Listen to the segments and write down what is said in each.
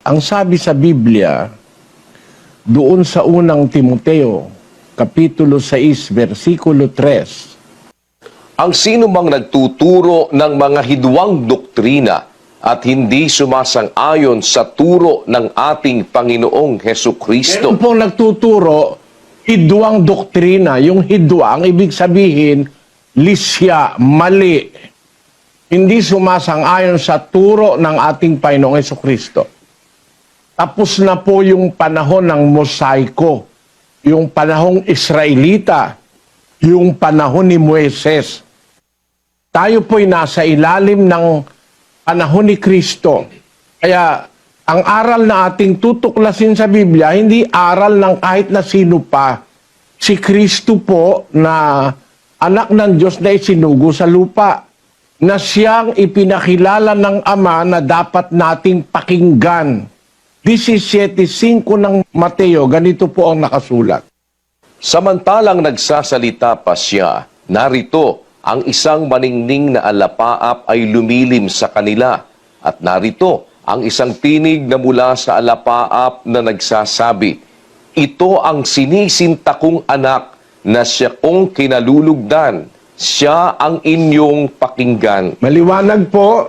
Ang sabi sa Biblia, doon sa unang Timoteo, Kapitulo 6, versikulo 3, Ang sino mang nagtuturo ng mga hidwang doktrina at hindi sumasang-ayon sa turo ng ating Panginoong Heso Kristo. Meron pong nagtuturo, hidwang doktrina. Yung hidwang, ibig sabihin, lisya, mali. Hindi sumasang-ayon sa turo ng ating Panginoong Heso Kristo. Tapos na po yung panahon ng mosaiko, yung panahong Israelita, yung panahon ni Moises. Tayo po'y nasa ilalim ng panahon ni Kristo. Kaya ang aral na ating tutuklasin sa Biblia, hindi aral ng kahit na sino pa. Si Kristo po na anak ng Diyos na isinugo sa lupa na siyang ipinakilala ng Ama na dapat nating pakinggan. 17.5 ng Mateo, ganito po ang nakasulat. Samantalang nagsasalita pa siya, narito ang isang maningning na alapaap ay lumilim sa kanila. At narito ang isang tinig na mula sa alapaap na nagsasabi, Ito ang sinisinta kong anak na siya kong kinalulugdan. Siya ang inyong pakinggan. Maliwanag po,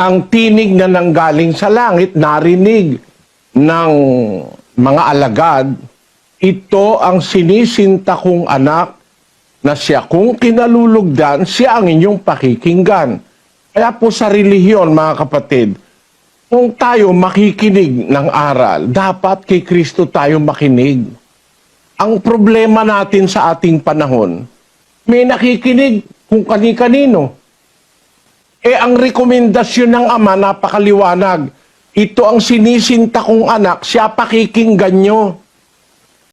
ang tinig na nanggaling sa langit, narinig ng mga alagad, ito ang sinisinta kong anak na siya kung kinalulugdan, siya ang inyong pakikinggan. Kaya po sa relihiyon, mga kapatid, kung tayo makikinig ng aral, dapat kay Kristo tayo makinig. Ang problema natin sa ating panahon, may nakikinig kung kani-kanino. Eh ang rekomendasyon ng ama napakaliwanag. Ito ang sinisinta kong anak, siya pakikinggan nyo.